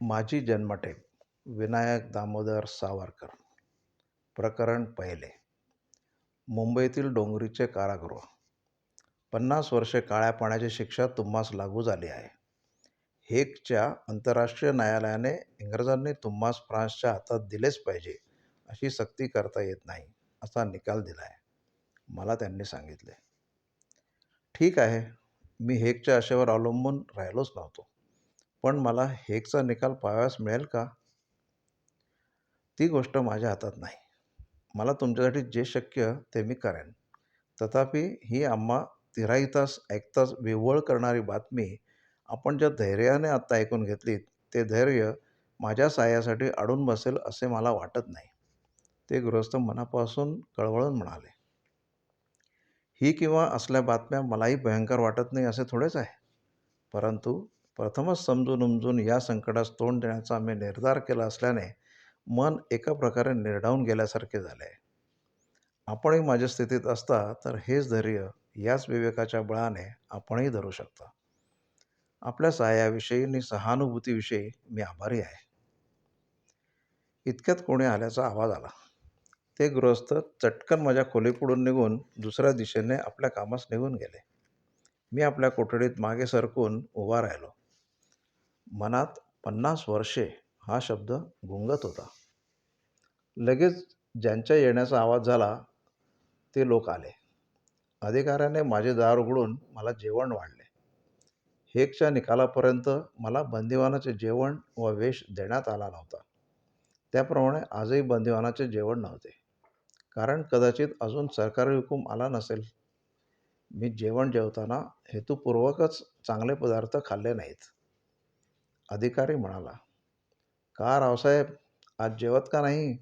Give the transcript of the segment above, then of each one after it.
माझी जन्मटेप विनायक दामोदर सावरकर. प्रकरण पहिले. मुंबईतील डोंगरीचे कारागृह. पन्नास वर्षे काळ्या पाण्याची शिक्षा तुम्हास लागू झाली आहे. हेगच्या आंतरराष्ट्रीय न्यायालयाने इंग्रजांनी तुम्हास फ्रान्सच्या हातात दिलेच पाहिजे अशी सक्ती करता येत नाही असा निकाल दिला आहे मला त्यांनी सांगितले. ठीक आहे मी हेगच्या आशेवर अवलंबून राहिलोच नव्हतो. पण मला हेगचा निकाल पाहावयास मिळेल का? ती गोष्ट माझ्या हातात नाही. मला तुमच्यासाठी जे शक्य ते मी करेन. तथापि ही आम्हा तिराही तास ऐकताच विव्वळ करणारी बातमी आपण ज्या धैर्याने आत्ता ऐकून घेतली ते धैर्य माझ्या सहाय्यासाठी अडून बसेल असे मला वाटत नाही. ते गृहस्थ मनापासून कळवळून म्हणाले ही किंवा असल्या बातम्या मलाही भयंकर वाटत नाही असे थोडेच आहे. परंतु प्रथमच समजून उमजून या संकटास तोंड देण्याचा मी निर्धार केला असल्याने मन एका प्रकारे निर्डावून गेल्यासारखे झाले. आपणही माझ्या स्थितीत असता तर हेच धैर्य याच विवेकाच्या बळाने आपणही धरू शकता. आपल्या सहाय्याविषयी आणि सहानुभूतीविषयी मी आभारी आहे. इतक्यात कोणी आल्याचा आवाज आला. ते गृहस्थ चटकन माझ्या खोलीपुढून निघून दुसऱ्या दिशेने आपल्या कामास निघून गेले. मी आपल्या कोठडीत मागे सरकून उभा राहिलो. मनात पन्नास वर्षे हा शब्द गुंगत होता. लगेच ज्यांच्या येण्याचा आवाज झाला ते लोक आले. अधिकाऱ्याने माझे दार उघडून मला जेवण वाढले. हेकच्या निकालापर्यंत मला बंदिवानाचे जेवण व वेश देण्यात आला नव्हता. त्याप्रमाणे आजही बंदिवानाचे जेवण नव्हते. कारण कदाचित अजून सरकारी हुकूम आला नसेल. मी जेवण जेवताना हेतुपूर्वकच चांगले पदार्थ खाल्ले नाहीत. अधिकारी म्हणाला का रावसाहेब आज जेवत का नाही?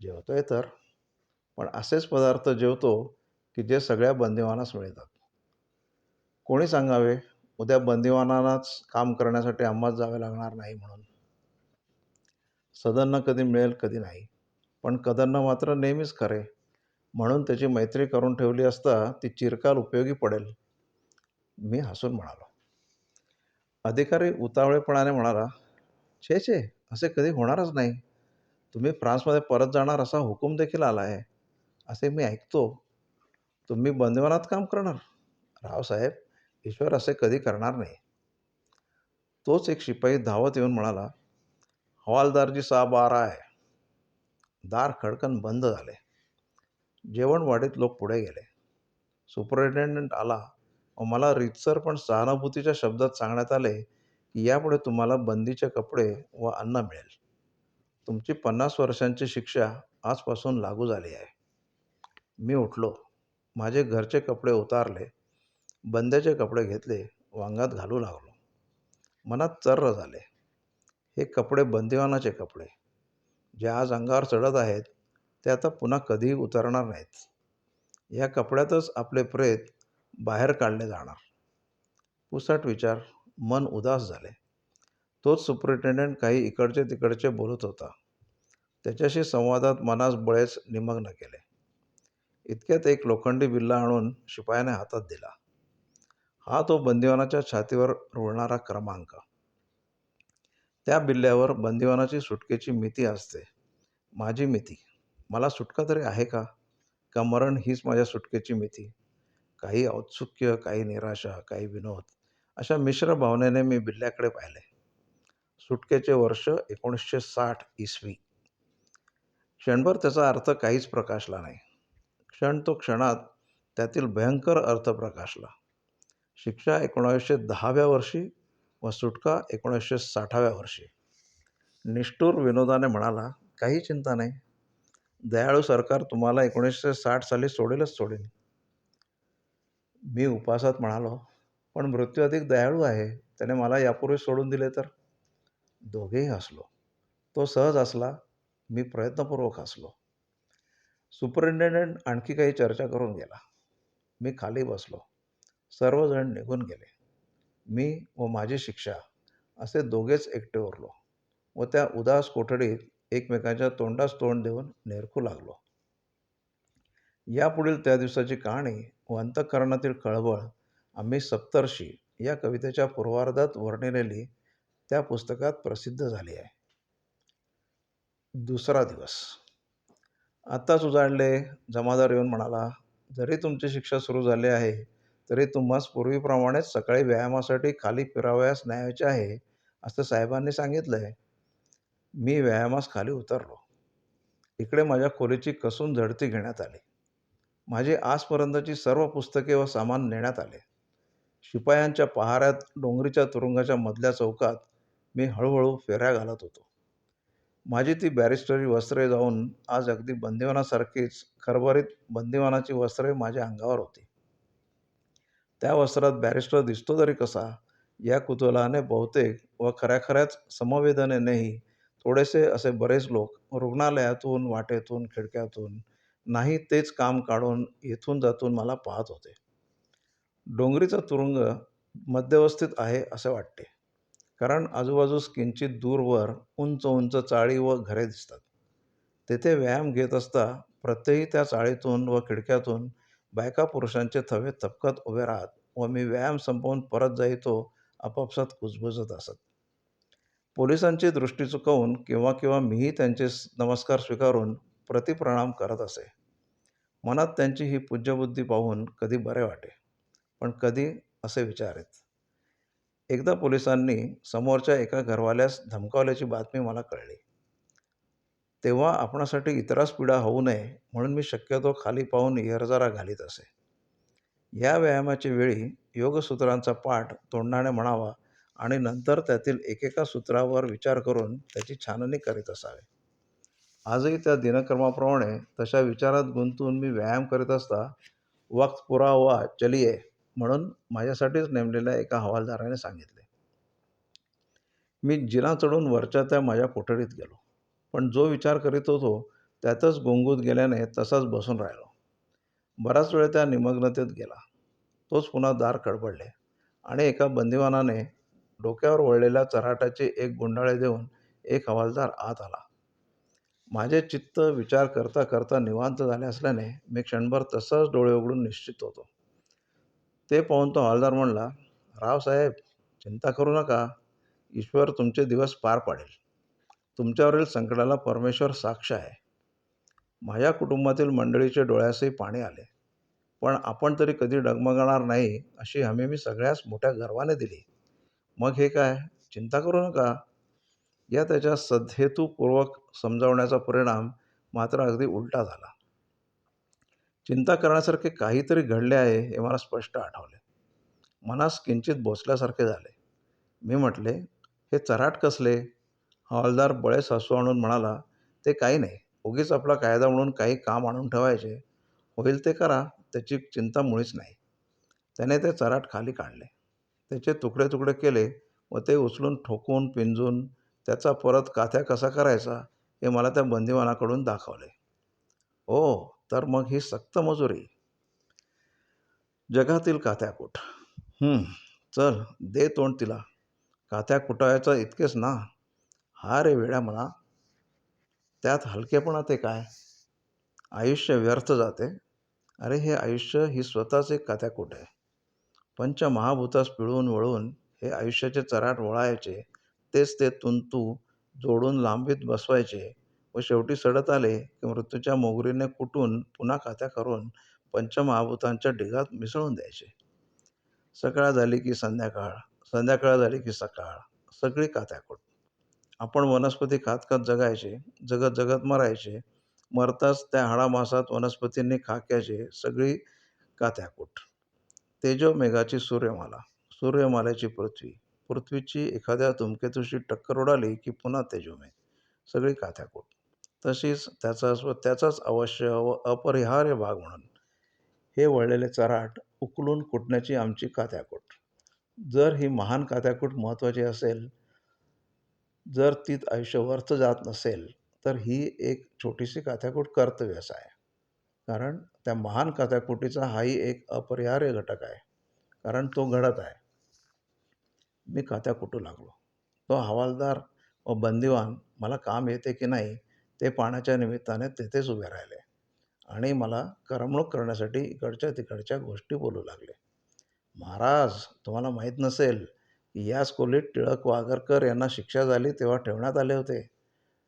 जेवतोय तर पण असेच पदार्थ जेवतो की जे सगळ्या बंदिवानास मिळतात. कोणी सांगावे? उद्या बंदिवानांनाच काम करण्यासाठी आम्हाच जावे लागणार नाही म्हणून. सदन्न कधी मिळेल कधी नाही. पण कदन्न मात्र नेहमीच खरे. म्हणून त्याची मैत्री करून ठेवली असता ती चिरकाल उपयोगी पडेल. मी हसून म्हणालो. अधिकारी उतावळेपणाने म्हणाला छे छे असे कधी होणारच नाही. तुम्ही फ्रान्समध्ये परत जाणार असा हुकूम देखील आला आहे. असे मी ऐकतो. तुम्ही बंदिवानात काम करणार. रावसाहेब ईश्वर असे कधी करणार नाही. तोच एक शिपाई धावत येऊन म्हणाला हवालदारजी साहेब आ आहे. दार खडकन बंद झाले. जेवण वाढीत लोक पुढे गेले. सुपरिटेंडंट आला. मला रीतसर पण सहानुभूतीच्या शब्दात सांगण्यात आले की यापुढे तुम्हाला बंदीचे कपडे व अन्न मिळेल. तुमची पन्नास वर्षांची शिक्षा आजपासून लागू झाली आहे. मी उठलो. माझे घरचे कपडे उतारले. बंद्याचे कपडे घेतले. वांगात घालू लागलो. मनात चर्र झाले. हे कपडे बंदिवानाचे कपडे. जे आज अंगावर चढत आहेत ते आता पुन्हा कधीही उतरणार नाहीत. या कपड्यातच आपले प्रेत बाहेर काढले जाणार. पुसट विचार मन उदास झाले. तोच सुपरिटेंडंट काही इकडचे तिकडचे बोलत होता. त्याच्याशी संवादात मनास बळेच निमग्न केले. इतक्यात एक लोखंडी बिल्ला आणून शिपायाने हातात दिला. हा तो बंदिवानाच्या छातीवर रुळणारा क्रमांक. त्या बिल्ल्यावर बंदिवानाची सुटकेची मिती असते. माझी मिती. मला सुटका तरी आहे का? का मरण हीच माझ्या सुटकेची मिती? काही औत्सुक्य काही निराशा काही विनोद अशा मिश्र भावनेने मी बिल्ल्याकडे पाहिले. सुटकेचे वर्ष एकोणीसशे साठ इसवी. क्षणभर त्याचा अर्थ काहीच प्रकाशला नाही. क्षण तो क्षणात त्यातील भयंकर अर्थ प्रकाशला. शिक्षा एकोणावीसशे दहाव्या वर्षी व सुटका एकोणीसशे साठाव्या वर्षी. निष्ठूर विनोदाने म्हणाला काही चिंता नाही. दयाळू सरकार तुम्हाला एकोणीसशे साठ साली सोडेलच सोडेल. मी उपासात म्हणालो पण मृत्यू अधिक दयाळू आहे त्याने मला यापूर्वी सोडून दिले तर? दोघेही हसलो. तो सहज असला मी प्रयत्नपूर्वक हसलो. सुपरिटेंडंट आणखी काही चर्चा करून गेला. मी खाली बसलो. सर्वजण निघून गेले. मी व माझी शिक्षा असे दोघेच एकटे उरलो व त्या उदास कोठडीत एकमेकांच्या तोंडास तोंड देऊन निरखू लागलो. यापुढील त्या दिवसाची कहाणी व अंतःकरणातील कळवळ आम्ही सप्तर्षी या कवितेच्या पूर्वार्धात वर्णिलेली त्या पुस्तकात प्रसिद्ध झाली आहे. दुसरा दिवस. आत्ताच उजाडले जमादार येऊन म्हणाला जरी तुमची शिक्षा सुरू झाली आहे तरी तुम्हास पूर्वीप्रमाणेच सकाळी व्यायामासाठी खाली फिरावयास न्यायाचे आहे असं साहेबांनी सांगितलं आहे मी व्यायामास खाली उतरलो. इकडे माझ्या खोलीची कसून झडती घेण्यात आली. माझी आजपर्यंतची सर्व पुस्तके व सामान नेण्यात आले. शिपायांच्या पहाऱ्यात डोंगरीच्या तुरुंगाच्या मधल्या चौकात मी हळूहळू फेऱ्या घालत होतो. माझी ती बॅरिस्टरी वस्त्रे जाऊन आज अगदी बंदिवानासारखीच खरबरीत बंदिवानाची वस्त्रे माझ्या अंगावर होती. त्या वस्त्रात बॅरिस्टर दिसतो तरी कसा या कुतूहलाने बहुतेक व खऱ्या खऱ्याच समवेदनेनेही थोडेसे असे बरेच लोक रुग्णालयातून वाटेतून खिडक्यातून नाही तेच काम काढून येथून जातून मला पाहत होते. डोंगरीचा तुरुंग मध्यवस्थित आहे असे वाटते. कारण आजूबाजूस किंचित दूरवर उंच उंच चाळी व घरे दिसतात. तेथे व्यायाम घेत असता प्रत्येकी त्या चाळीतून व खिडक्यातून बायका पुरुषांचे थवे थपकत उभे राहत व मी व्यायाम संपवून परत जाईतो आपापसात कुजबुजत असत. पोलिसांची दृष्टी चुकवून किंवा किंवा मीही त्यांचे नमस्कार स्वीकारून प्रतिप्रणाम करत असे. मनात त्यांची ही पूज्यबुद्धी पाहून कधी बरे वाटे पण कधी असे विचारेत. एकदा पोलिसांनी समोरच्या एका घरवाल्यास धमकावल्याची बातमी मला कळली. तेव्हा आपणासाठी इतरास पीडा होऊ नये म्हणून मी शक्यतो खाली पाहून येरजारा घालीत असे. या व्यायामाच्या वेळी योगसूत्रांचा पाठ तोंडाने म्हणावा आणि नंतर त्यातील एकेका सूत्रावर विचार करून त्याची छाननी करीत असावे. आजही त्या दिनक्रमाप्रमाणे तशा विचारात गुंतून मी व्यायाम करीत असता वक्त पुरा हुआ चलिये म्हणून माझ्यासाठीच नेमलेल्या एका हवालदाराने सांगितले. मी जिना चढून वरच्या त्या माझ्या कोठडीत गेलो पण जो विचार करीत होतो त्यातच गुंगूत गेल्याने तसाच बसून राहिलो. बराच वेळ त्या निमग्नतेत गेला. तोच पुन्हा दार खडबडले आणि एका बंदिवानाने डोक्यावर वळलेल्या चराटाचे एक गुंडाळे देऊन एक हवालदार आत आला. माझे चित्त विचार करता करता निवांत झाले असल्याने मी क्षणभर तसंच डोळे उघडून निश्चित होतो. ते पाहून तो हवालदार म्हणला रावसाहेब चिंता करू नका. ईश्वर तुमचे दिवस पार पाडेल. तुमच्यावरील संकटाला परमेश्वर साक्ष आहे. माझ्या कुटुंबातील मंडळीचे डोळ्यासही पाणी आले. पण आपण तरी कधी डगमगणार नाही अशी हमी मी सगळ्याच मोठ्या गर्वाने दिली. मग हे काय? चिंता करू नका. या त्याच्या सदहेतूपूर्वक समजावण्याचा परिणाम मात्र अगदी उलटा झाला. चिंता करण्यासारखे काहीतरी घडले आहे हे मला स्पष्ट आठवले. मनास किंचित बोचल्यासारखे झाले. मी म्हटले हे चराट कसले? हवालदार बळे सासू आणून म्हणाला ते काही नाही. उगीच आपला कायदा म्हणून काही काम आणून ठेवायचे. होईल ते करा. त्याची चिंता मुळीच नाही. त्याने ते चराट खाली काढले. त्याचे तुकडे तुकडे केले व ते उचलून ठोकून पिंजून त्याचा परत काथ्या कसा करायचा हे मला त्या बंदिवानाकडून दाखवले. ओ तर मग ही सक्त मजुरी. जगातील काथ्याकूट. चल दे तोंड तिला. काथ्या कुटायचं इतकेच ना? हा रे वेड्या म्हणा त्यात हलकेपणा ते काय? आयुष्य व्यर्थ जाते. अरे हे आयुष्य ही स्वतःच एक काथ्याकूट आहे. पंचमहाभूतास पिळून वळून हे आयुष्याचे चराट वळायचे. तेच ते तुंतू जोडून लांबीत बसवायचे व शेवटी सडत आले की मृत्यूच्या मोगरीने कुटून पुन्हा कात्या करून पंचमहाभूतांच्या ढिगात मिसळून द्यायचे. सकाळ झाली की संध्याकाळ संध्याकाळ झाली की सकाळ सगळी काथ्याकूट आपण वनस्पती खात खात जगायचे जगत जगत मरायचे मरताच त्या हाडामासात वनस्पतींनी खाक्याचे सगळी काथ्याकूट तेजोमेघाची सूर्यमाला सूर्यमालेची पृथ्वी. पृथ्वीची एखाद्या धुमकेतूशी टक्कर उडाली की पुन्हा तेजुमे सगळी काथ्याकूट तशीच त्याचा स्व त्याचाच अवश्य व अपरिहार्य भाग म्हणून. हे वळलेले चराट उकलून कुटण्याची आमची काथ्याकूट. जर ही महान काथ्याकूट महत्त्वाची असेल जर तीत आयुष्य जात नसेल तर ही एक छोटीशी काथ्याकूट कर्तव्यच आहे. कारण त्या महान काथ्याकुटीचा हाही एक अपरिहार्य घटक आहे. कारण तो घडत आहे. मी काथ्या कुटू लागलो? तो हवालदार व बंदिवान मला काम येते की नाही ते पाहण्याच्या निमित्ताने तेथेच उभे राहिले आणि मला करमणूक करण्यासाठी इकडच्या तिकडच्या गोष्टी बोलू लागले. महाराज तुम्हाला माहीत नसेल की याच खोलीत टिळक वागरकर यांना शिक्षा झाली तेव्हा ठेवण्यात आले होते.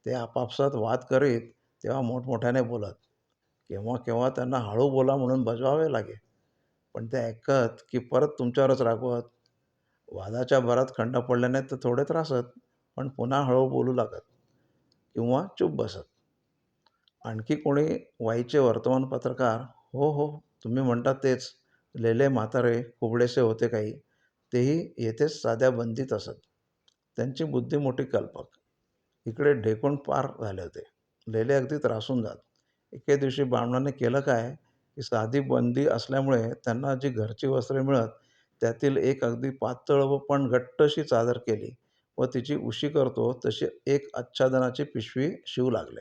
ते आपापसात वाद करीत तेव्हा मोठमोठ्याने बोलत केव्हा केव्हा त्यांना हळू बोला म्हणून बजवावे लागे. पण ते ऐकत की परत तुमच्यावरच रागवत वादाच्या भरात खंड पडल्याने तर थोडे त्रासत पण पुन्हा हळू बोलू लागत किंवा चूप बसत. आणखी कोणी वाईचे वर्तमानपत्रकार हो हो तुम्ही म्हणता तेच लेले म्हातारे कुबडेसे होते काही तेही येथेच साध्या बंदीत असत. त्यांची बुद्धी मोठी कल्पक. इकडे ढेकून पार झाले होते. लेले अगदी त्रासून जात. एके दिवशी बामणाने केलं काय की साधी बंदी असल्यामुळे त्यांना जी घरची वस्त्रे मिळत त्यातील एक अगदी पातळ व पण घट्टशी चादर केली व तिची उशी करतो तशी एक आच्छादनाची पिशवी शिवू लागले.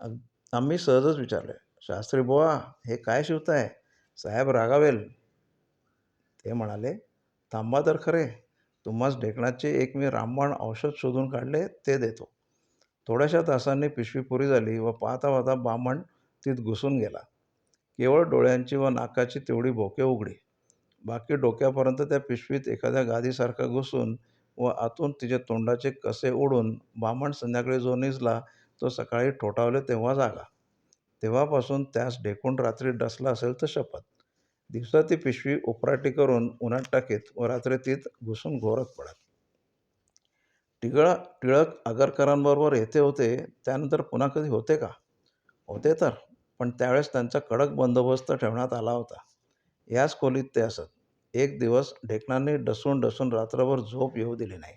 अग आम्ही सहजच विचारले शास्त्री बुवा हे काय शिवताय? साहेब रागावेल. ते म्हणाले थांबा तर खरे तुम्हास ढेकणाचे एक मी रामबाण औषध शोधून काढले ते देतो. थोड्याशा तासांनी पिशवी पुरी झाली व पाहता पाहता बामण तीत घुसून गेला. केवळ डोळ्यांची व नाकाची तेवढी भोके उघडी. बाकी डोक्यापर्यंत त्या पिशवीत एखाद्या गादीसारखा घुसून व आतून तिचे तोंडाचे कसे ओढून बामण संध्याकाळी जो निजला तो सकाळी ठोठावले तेव्हा जागा. तेव्हापासून त्यास ढेकून रात्री डसला असेल तर शपथ. दिवसा ती पिशवी उपराटी करून उन्हात टाकीत व रात्री तीत घुसून घोरत पडत. टिगळ टिळक आगरकरांबरोबर येथे होते त्यानंतर पुन्हा कधी होते का? होते तर पण त्यावेळेस त्यांचा कडक बंदोबस्त ठेवण्यात आला होता. याच खोलीत ते असत. एक दिवस ढेकणांनी डसून डसून रात्रभर झोप येऊ दिली नाही.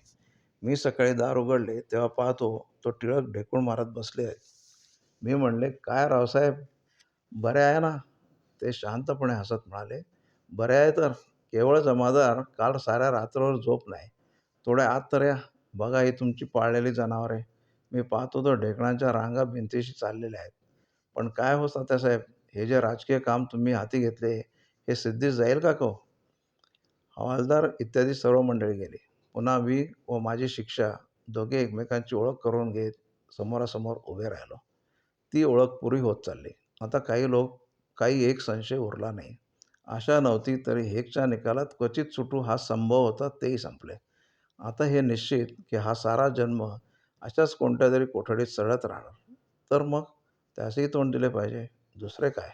मी सकाळी दार उघडले तेव्हा पाहतो तो टिळक ढेकूण मारत बसले आहेत. मी म्हणले काय रावसाहेब बरे आहे ना? ते शांतपणे हसत म्हणाले बरे आहे तर. केवळ जमादार काल साऱ्या रात्रभर झोप नाही. थोड्या आत तर या. बघा ही तुमची पाळलेली जनावरे. मी पाहतो तर ढेकणांच्या रांगा भिंतीशी चाललेल्या आहेत. पण काय हो साहेब हे जे राजकीय काम तुम्ही हाती घेतले हे सिद्धीस जाईल का को हवालदार इत्यादी सर्व मंडळी गेली. पुन्हा मी व माझी शिक्षा दोघे एकमेकांची ओळख करून घेत समोरासमोर उभे राहिलो. ती ओळख पुरी होत चालली. आता काही लोक काही एक संशय उरला नाही. आशा नव्हती तरी हेकच्या निकालात क्वचित सुटू हा संभव होता तेही संपले. आता हे निश्चित की हा सारा जन्म अशाच कोणत्या तरी कोठडीत सडत राहणार. तर मग त्यासही तोंड दिले पाहिजे. दुसरे काय?